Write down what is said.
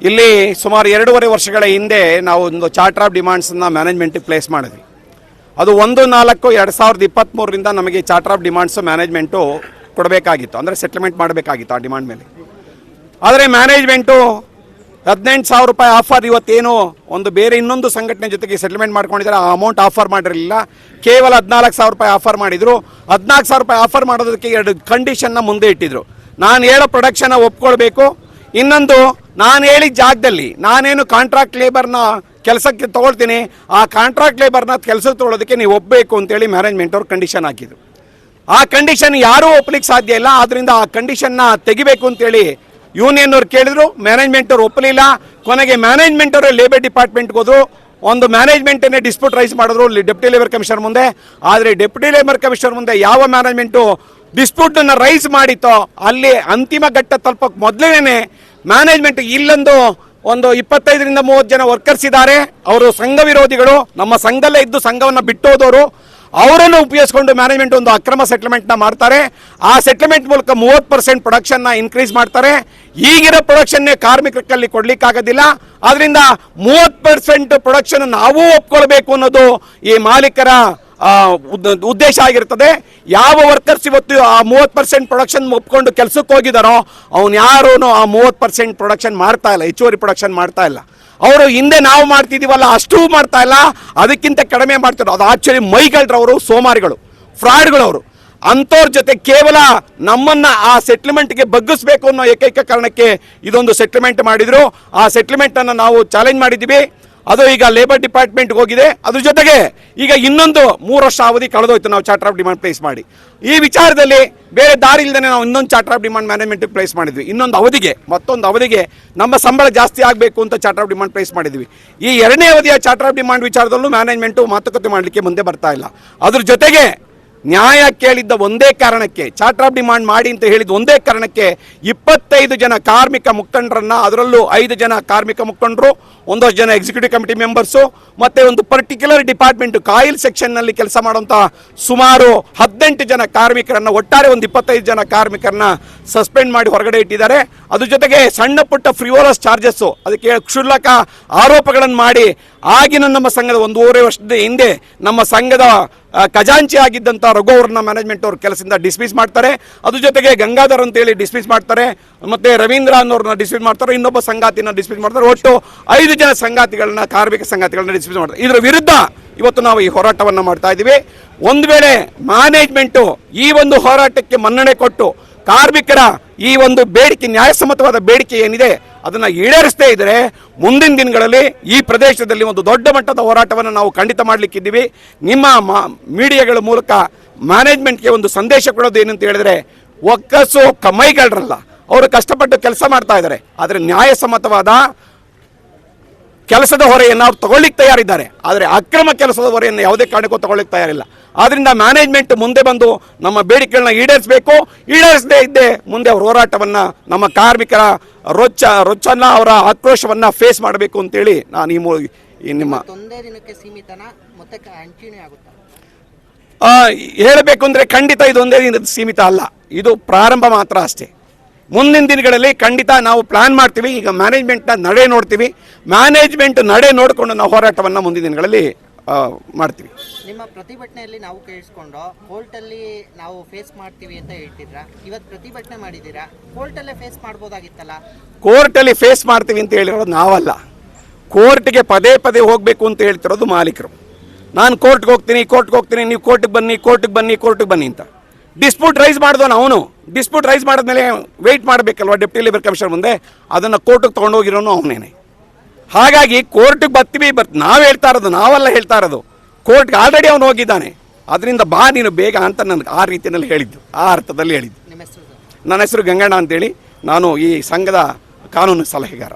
ಇಲ್ಲಿ ಸುಮಾರು ಎರಡೂವರೆ ವರ್ಷಗಳ ಹಿಂದೆ ನಾವು ಒಂದು ಚಾರ್ಟರ್ ಆಫ್ ಡಿಮಾಂಡ್ಸನ್ನ ಮ್ಯಾನೇಜ್ಮೆಂಟಿಗೆ ಪ್ಲೇಸ್ ಮಾಡಿದ್ವಿ. ಅದು ಒಂದು, ನಾಲ್ಕು, ಎರಡು ಸಾವಿರದ ಇಪ್ಪತ್ತ್ಮೂರರಿಂದ ನಮಗೆ ಚಾರ್ಟರ್ ಆಫ್ ಡಿಮಾಂಡ್ಸು ಮ್ಯಾನೇಜ್ಮೆಂಟು ಕೊಡಬೇಕಾಗಿತ್ತು. ಅಂದರೆ ಸೆಟ್ಲ್ಮೆಂಟ್ ಮಾಡಬೇಕಾಗಿತ್ತು ಆ ಡಿಮಾಂಡ್ ಮೇಲೆ. ಆದರೆ ಮ್ಯಾನೇಜ್ಮೆಂಟು ಹದಿನೆಂಟು ಸಾವಿರ ರೂಪಾಯಿ ಆಫರ್ ಇವತ್ತೇನು ಒಂದು ಬೇರೆ ಇನ್ನೊಂದು ಸಂಘಟನೆ ಜೊತೆಗೆ ಸೆಟಲ್ಮೆಂಟ್ ಮಾಡ್ಕೊಂಡಿದ್ದಾರೆ. ಆ ಅಮೌಂಟ್ ಆಫರ್ ಮಾಡಿರಲಿಲ್ಲ. ಕೇವಲ ಹದಿನಾಲ್ಕು ಸಾವಿರ ರೂಪಾಯಿ ಆಫರ್ ಮಾಡಿದರು. ಹದಿನಾಲ್ಕು ಸಾವಿರ ರೂಪಾಯಿ ಆಫರ್ ಮಾಡೋದಕ್ಕೆ ಎರಡು ಕಂಡೀಷನ್ನ ಮುಂದೆ ಇಟ್ಟಿದ್ರು. ನಾನು ಹೇಳೋ ಪ್ರೊಡಕ್ಷನ್ನ ಒಪ್ಕೊಳ್ಬೇಕು. ಇನ್ನೊಂದು ನಾನು ಹೇಳಿದ ಜಾಗದಲ್ಲಿ ನಾನೇನು ಕಾಂಟ್ರಾಕ್ಟ್ ಲೇಬರ್ನ ಕೆಲಸಕ್ಕೆ ತಗೊಳ್ತೀನಿ, ಆ ಕಾಂಟ್ರಾಕ್ಟ್ ಲೇಬರ್ನ ಕೆಲಸ ತಗೊಳ್ಳೋದಕ್ಕೆ ನೀವು ಒಪ್ಪಬೇಕು ಅಂತೇಳಿ ಮ್ಯಾನೇಜ್ಮೆಂಟ್ ಅವ್ರು ಕಂಡೀಷನ್ ಹಾಕಿದ್ರು. ಆ ಕಂಡೀಷನ್ ಯಾರೂ ಒಪ್ಪಲಿಕ್ಕೆ ಸಾಧ್ಯ ಇಲ್ಲ ಆದ್ದರಿಂದ ಆ ಕಂಡೀಷನ್ನ ತೆಗಿಬೇಕು ಅಂತೇಳಿ ಯೂನಿಯನ್ ಅವ್ರು ಕೇಳಿದ್ರು ಮ್ಯಾನೇಜ್ಮೆಂಟ್ ಅವ್ರು ಒಪ್ಪಲಿಲ್ಲ ಕೊನೆಗೆ ಮ್ಯಾನೇಜ್ಮೆಂಟ್ ಅವರು ಲೇಬರ್ ಡಿಪಾರ್ಟ್ಮೆಂಟ್ಗೆ ಹೋದ್ರು. ಒಂದು ಮ್ಯಾನೇಜ್ಮೆಂಟನ್ನೇ ಡಿಸ್ಪ್ಯೂಟ್ ರೈಸ್ ಮಾಡಿದ್ರು ಡೆಪ್ಟಿ ಲೇಬರ್ ಕಮಿಷನರ್ ಮುಂದೆ. ಆದರೆ ಡೆಪ್ಟಿ ಲೇಬರ್ ಕಮಿಷನರ್ ಮುಂದೆ ಯಾವ ಮ್ಯಾನೇಜ್ಮೆಂಟು ಡಿಸ್ಪ್ಯೂಟನ್ನು ರೈಸ್ ಮಾಡಿತ್ತೋ, ಅಲ್ಲಿ ಅಂತಿಮ ಘಟ್ಟ ತಲುಪಕ್ಕೆ ಮೊದಲನೇ ಮ್ಯಾನೇಜ್ಮೆಂಟ್ ಇಲ್ಲೊಂದು ಒಂದು ಇಪ್ಪತ್ತೈದರಿಂದ ಮೂವತ್ತು ಜನ ವರ್ಕರ್ಸ್ ಇದ್ದಾರೆ. ಅವರು ಸಂಘ ವಿರೋಧಿಗಳು. ನಮ್ಮ ಸಂಘದಲ್ಲೇ ಇದ್ದು ಸಂಘವನ್ನು ಬಿಟ್ಟೋದವರು ಅವರನ್ನು ಉಪಯೋಗಿಸ್ಕೊಂಡು ಮ್ಯಾನೇಜ್ಮೆಂಟ್ ಒಂದು ಅಕ್ರಮ ಸೆಟ್ಲ್ಮೆಂಟ್ನ ಮಾಡ್ತಾರೆ. ಆ ಸೆಟ್ಲ್ಮೆಂಟ್ ಮೂಲಕ ಮೂವತ್ತು ಪರ್ಸೆಂಟ್ ಪ್ರೊಡಕ್ಷನ್ನ ಇನ್ಕ್ರೀಸ್ ಮಾಡ್ತಾರೆ. ಈಗಿರೋ ಪ್ರೊಡಕ್ಷನ್ನೇ ಕಾರ್ಮಿಕರಲ್ಲಿ ಕೊಡಲಿಕ್ಕಾಗೋದಿಲ್ಲ. ಆದ್ರಿಂದ ಮೂವತ್ತು ಪರ್ಸೆಂಟ್ ಪ್ರೊಡಕ್ಷನ್ ನಾವು ಒಪ್ಕೊಳ್ಬೇಕು ಅನ್ನೋದು ಈ ಮಾಲೀಕರ ಉದ್ದೇಶ ಆಗಿರ್ತದೆ ಯಾವ ವರ್ಕರ್ಸ್ ಇವತ್ತು ಆ ಮೂವತ್ತು ಪರ್ಸೆಂಟ್ ಪ್ರೊಡಕ್ಷನ್ ಒಪ್ಕೊಂಡು ಕೆಲಸಕ್ಕೆ ಹೋಗಿದಾರೋ, ಅವ್ನು ಯಾರೂ ಆ ಮೂವತ್ತು ಪರ್ಸೆಂಟ್ ಪ್ರೊಡಕ್ಷನ್ ಮಾಡ್ತಾ ಇಲ್ಲ, ಹೆಚ್ಚುವರಿ ಪ್ರೊಡಕ್ಷನ್ ಮಾಡ್ತಾ ಇಲ್ಲ. ಅವರು ಹಿಂದೆ ನಾವು ಮಾಡ್ತಿದೀವಲ್ಲ, ಅಷ್ಟು ಮಾಡ್ತಾ ಇಲ್ಲ, ಅದಕ್ಕಿಂತ ಕಡಿಮೆ ಮಾಡ್ತಾರೆ ಅದು ಆಕ್ಚುಲಿ ಮೈಗಳ್ರವರು, ಸೋಮಾರಿಗಳು, ಫ್ರಾಡ್ಗಳವರು. ಅಂಥವ್ರ ಜೊತೆ ಕೇವಲ ನಮ್ಮನ್ನ ಆ ಸೆಟ್ಲ್ಮೆಂಟ್ಗೆ ಬಗ್ಗಿಸ್ಬೇಕು ಅನ್ನೋ ಏಕೈಕ ಕಾರಣಕ್ಕೆ ಇದೊಂದು ಸೆಟ್ಲ್ಮೆಂಟ್ ಮಾಡಿದ್ರು. ಆ ಸೆಟ್ಲ್ಮೆಂಟನ್ನು ನಾವು ಚಾಲೆಂಜ್ ಮಾಡಿದ್ದೀವಿ. ಅದು ಈಗ ಲೇಬರ್ ಡಿಪಾರ್ಟ್ಮೆಂಟ್ಗೆ ಹೋಗಿದೆ. ಅದ್ರ ಜೊತೆಗೆ ಈಗ ಇನ್ನೊಂದು ಮೂರು ವರ್ಷ ಅವಧಿ ಕಳೆದೋಯ್ತು. ನಾವು ಚಾರ್ಟರ್ ಆಫ್ ಡಿಮಾಂಡ್ ಪ್ಲೇಸ್ ಮಾಡಿ. ಈ ವಿಚಾರದಲ್ಲಿ ಬೇರೆ ದಾರಿ ಇಲ್ಲದೆ ನಾವು ಇನ್ನೊಂದು charter of demand management place ಮಾಡಿದ್ವಿ. ಇನ್ನೊಂದು ಅವಧಿಗೆ, ಮತ್ತೊಂದು ಅವಧಿಗೆ ನಮ್ಮ ಸಂಬಳ ಜಾಸ್ತಿ ಆಗಬೇಕು ಅಂತ ಚಾರ್ಟರ್ ಆಫ್ ಡಿಮಾಂಡ್ ಪ್ಲೇಸ್ ಮಾಡಿದ್ವಿ. ಈ ಎರಡನೇ ಅವಧಿಯ ಚಾರ್ಟರ್ ಆಫ್ ಡಿಮಾಂಡ್ ವಿಚಾರದಲ್ಲೂ ಮ್ಯಾನೇಜ್ಮೆಂಟು ಮಾತುಕತೆ ಮಾಡಲಿಕ್ಕೆ ಮುಂದೆ ಬರ್ತಾ ಇಲ್ಲ. ಅದ್ರ ಜೊತೆಗೆ ನ್ಯಾಯ ಕೇಳಿದ್ದ ಒಂದೇ ಕಾರಣಕ್ಕೆ ಚಾರ್ಟರ್ ಆಫ್ ಡಿಮಾಂಡ್ ಮಾಡಿ ಅಂತ ಹೇಳಿದ ಒಂದೇ ಕಾರಣಕ್ಕೆ ಇಪ್ಪತ್ತೈದು ಜನ ಕಾರ್ಮಿಕ ಮುಖಂಡರನ್ನ, ಅದರಲ್ಲೂ ಐದು ಜನ ಕಾರ್ಮಿಕ ಮುಖಂಡರು ಒಂದಷ್ಟು ಜನ ಎಕ್ಸಿಕ್ಯೂಟಿವ್ ಕಮಿಟಿ ಮೆಂಬರ್ಸು ಮತ್ತೆ ಒಂದು ಪರ್ಟಿಕ್ಯುಲರ್ ಡಿಪಾರ್ಟ್ಮೆಂಟ್ ಕಾಯಿಲ್ ಸೆಕ್ಷನ್ನಲ್ಲಿ ಕೆಲಸ ಮಾಡುವಂಥ ಸುಮಾರು ಹದಿನೆಂಟು ಜನ ಕಾರ್ಮಿಕರನ್ನ, ಒಟ್ಟಾರೆ ಒಂದು ಇಪ್ಪತ್ತೈದು ಜನ ಕಾರ್ಮಿಕರನ್ನ ಸಸ್ಪೆಂಡ್ ಮಾಡಿ ಹೊರಗಡೆ ಇಟ್ಟಿದ್ದಾರೆ. ಅದ್ರ ಜೊತೆಗೆ ಸಣ್ಣ ಪುಟ್ಟ ಫ್ರಿವೋಲಸ್ ಚಾರ್ಜಸ್ಸು ಅದಕ್ಕೆ ಕ್ಷುಲ್ಲಕ ಆರೋಪಗಳನ್ನು ಮಾಡಿ ಆಗಿನ ನಮ್ಮ ಸಂಘದ ಒಂದೂವರೆ ವರ್ಷದ ಹಿಂದೆ ನಮ್ಮ ಸಂಘದ ಖಜಾಂಚಿ ಆಗಿದ್ದಂಥ ರಘು ಅವ್ರನ್ನ ಮ್ಯಾನೇಜ್ಮೆಂಟ್ ಅವ್ರ ಕೆಲಸದಿಂದ ಡಿಸ್ಮಿಸ್ ಮಾಡ್ತಾರೆ. ಅದ್ರ ಜೊತೆಗೆ ಗಂಗಾಧರ್ ಅಂತೇಳಿ ಡಿಸ್ಮಿಸ್ ಮಾಡ್ತಾರೆ. ಮತ್ತೆ ರವೀಂದ್ರ ಅನ್ನೋರ್ನ ಡಿಸ್ಮಿಸ್ ಮಾಡ್ತಾರೆ. ಇನ್ನೊಬ್ಬ ಸಂಗಾತಿನ ಡಿಸ್ಮಿಸ್ ಮಾಡ್ತಾರೆ. ಒಟ್ಟು ಐದು ಜನ ಸಂಗಾತಿಗಳನ್ನ, ಕಾರ್ಮಿಕ ಸಂಗಾತಿಗಳನ್ನ ಡಿಸ್ಮಿಸ್ ಮಾಡ್ತಾರೆ. ಇದರ ವಿರುದ್ಧ ಇವತ್ತು ನಾವು ಈ ಹೋರಾಟವನ್ನು ಮಾಡ್ತಾ ಇದ್ದೀವಿ ಒಂದು ವೇಳೆ ಮ್ಯಾನೇಜ್ಮೆಂಟು ಈ ಒಂದು ಹೋರಾಟಕ್ಕೆ ಮನ್ನಣೆ ಕೊಟ್ಟು ಕಾರ್ಮಿಕರ ಈ ಒಂದು ಬೇಡಿಕೆ, ನ್ಯಾಯಸಮ್ಮತವಾದ ಬೇಡಿಕೆ ಏನಿದೆ, ಅದನ್ನ ಈಡೇರಿಸದೇ ಇದ್ರೆ ಮುಂದಿನ ದಿನಗಳಲ್ಲಿ ಈ ಪ್ರದೇಶದಲ್ಲಿ ಒಂದು ದೊಡ್ಡ ಮಟ್ಟದ ಹೋರಾಟವನ್ನು ನಾವು ಖಂಡಿತ ಮಾಡಲಿಕ್ಕಿದ್ದೀವಿ. ನಿಮ್ಮ ಮೀಡಿಯಾಗಳ ಮೂಲಕ ಮ್ಯಾನೇಜ್ಮೆಂಟ್ಗೆ ಒಂದು ಸಂದೇಶ ಕೊಡೋದು ಏನಂತ ಹೇಳಿದ್ರೆ, ಒಕ್ಕಸು ಕಮೈಗಳರಲ್ಲ. ಅವರು ಕಷ್ಟಪಟ್ಟು ಕೆಲಸ ಮಾಡ್ತಾ ಇದ್ದಾರೆ ಆದರೆ ನ್ಯಾಯಸಮ್ಮತವಾದ ಕೆಲಸದ ಹೊರೆಯನ್ನು ಅವ್ರು ತಗೊಳ್ಳಿಕ್ಕೆ ತಯಾರಿದ್ದಾರೆ. ಆದರೆ ಅಕ್ರಮ ಕೆಲಸದ ಹೊರೆಯನ್ನು ಯಾವುದೇ ಕಾರಣಕ್ಕೂ ತಗೊಳ್ಳಿಕ್ಕೆ ತಯಾರಿಲ್ಲ. ಆದ್ರಿಂದ ಮ್ಯಾನೇಜ್ಮೆಂಟ್ ಮುಂದೆ ಬಂದು ನಮ್ಮ ಬೇಡಿಕೆಗಳನ್ನ ಈಡೇರಿಸಬೇಕು. ಈಡೇರಿಸದೇ ಇದ್ದೇ ಮುಂದೆ ಅವ್ರ ಹೋರಾಟವನ್ನ ನಮ್ಮ ಕಾರ್ಮಿಕರ ರೊಚ್ಚ ರೊಚ್ಚನ್ನ ಅವರ ಆಕ್ರೋಶವನ್ನು ಫೇಸ್ ಮಾಡಬೇಕು ಅಂತೇಳಿ ನಾನು ಈ ನಿಮ್ಮ ಹೇಳಬೇಕು ಅಂದ್ರೆ ಖಂಡಿತ ಇದೊಂದೇ ದಿನದ ಸೀಮಿತ ಅಲ್ಲ. ಇದು ಪ್ರಾರಂಭ ಮಾತ್ರ ಅಷ್ಟೇ. ಮುಂದಿನ ದಿನಗಳಲ್ಲಿ ಖಂಡಿತ ನಾವು ಪ್ಲಾನ್ ಮಾಡ್ತೀವಿ. ಈಗ ಮ್ಯಾನೇಜ್ಮೆಂಟ್ನ ನಡೆ ನೋಡ್ತೀವಿ. ಮ್ಯಾನೇಜ್ಮೆಂಟ್ ನಡೆ ನೋಡಿಕೊಂಡು ನಾವು ಹೋರಾಟವನ್ನು ಮುಂದಿನ ದಿನಗಳಲ್ಲಿ ಮಾಡ್ತೀವಿ. ನಿಮ್ಮ ಪ್ರತಿಭಟನೆಯಲ್ಲಿ ನಾವು ಕೇಳಿಸ್ಕೊಂಡು ಕೋರ್ಟಲ್ಲಿ ನಾವು ಫೇಸ್ ಮಾಡ್ತೀವಿ ಅಂತ ಹೇಳ್ತಿದ್ರ? ಇವತ್ತು ಪ್ರತಿಭಟನೆ ಮಾಡಿದ್ದೀರಾ? ಕೋರ್ಟಲ್ಲೇ ಫೇಸ್ ಮಾಡ್ಬೋದಾಗಿತ್ತಲ್ಲ? ಕೋರ್ಟಲ್ಲಿ ಫೇಸ್ ಮಾಡ್ತೀವಿ ಅಂತ ಹೇಳಿರೋದು ನಾವಲ್ಲ. ಕೋರ್ಟ್ಗೆ ಪದೇ ಪದೇ ಹೋಗಬೇಕು ಅಂತ ಹೇಳ್ತಿರೋದು ಮಾಲೀಕರು. ನಾನು ಕೋರ್ಟ್ಗೆ ಹೋಗ್ತೀನಿ ಕೋರ್ಟ್ಗೆ ಹೋಗ್ತೀನಿ ನೀವು ಕೋರ್ಟ್ಗೆ ಬನ್ನಿ ಕೋರ್ಟ್ಗೆ ಬನ್ನಿ ಕೋರ್ಟ್ಗೆ ಬನ್ನಿ ಅಂತ. ಡಿಸ್ಪ್ಯೂಟ್ ರೈಸ್ ಮಾಡಿದವನು ಅವನು. ಡಿಸ್ಪ್ಯೂಟ್ ರೈಸ್ ಮಾಡಿದ್ಮೇಲೆ ವೆಯ್ಟ್ ಮಾಡಬೇಕಲ್ವ ಡೆಪ್ಟಿ ಲೇಬರ್ ಕಮಿಷನರ್ ಮುಂದೆ? ಅದನ್ನು ಕೋರ್ಟಿಗೆ ತೊಗೊಂಡೋಗಿರೋನು ಅವನೇನೆ. ಹಾಗಾಗಿ ಕೋರ್ಟಿಗೆ ಬರ್ತೀವಿ ಬರ್ ನಾವು ಹೇಳ್ತಾ ಇರೋದು ನಾವೆಲ್ಲ ಹೇಳ್ತಾ ಇರೋದು. ಕೋರ್ಟ್ಗೆ ಆಲ್ರೆಡಿ ಅವನು ಹೋಗಿದ್ದಾನೆ. ಅದರಿಂದ ಬಾ ನೀನು ಬೇಗ ಅಂತ ನನಗೆ ಆ ರೀತಿಯಲ್ಲಿ ಹೇಳಿದ್ದು ಆ ಅರ್ಥದಲ್ಲಿ ಹೇಳಿದ್ದು. ನನ್ನ ಹೆಸರು ಗಂಗಣ್ಣ ಅಂತೇಳಿ. ನಾನು ಈ ಸಂಘದ ಕಾನೂನು ಸಲಹೆಗಾರ.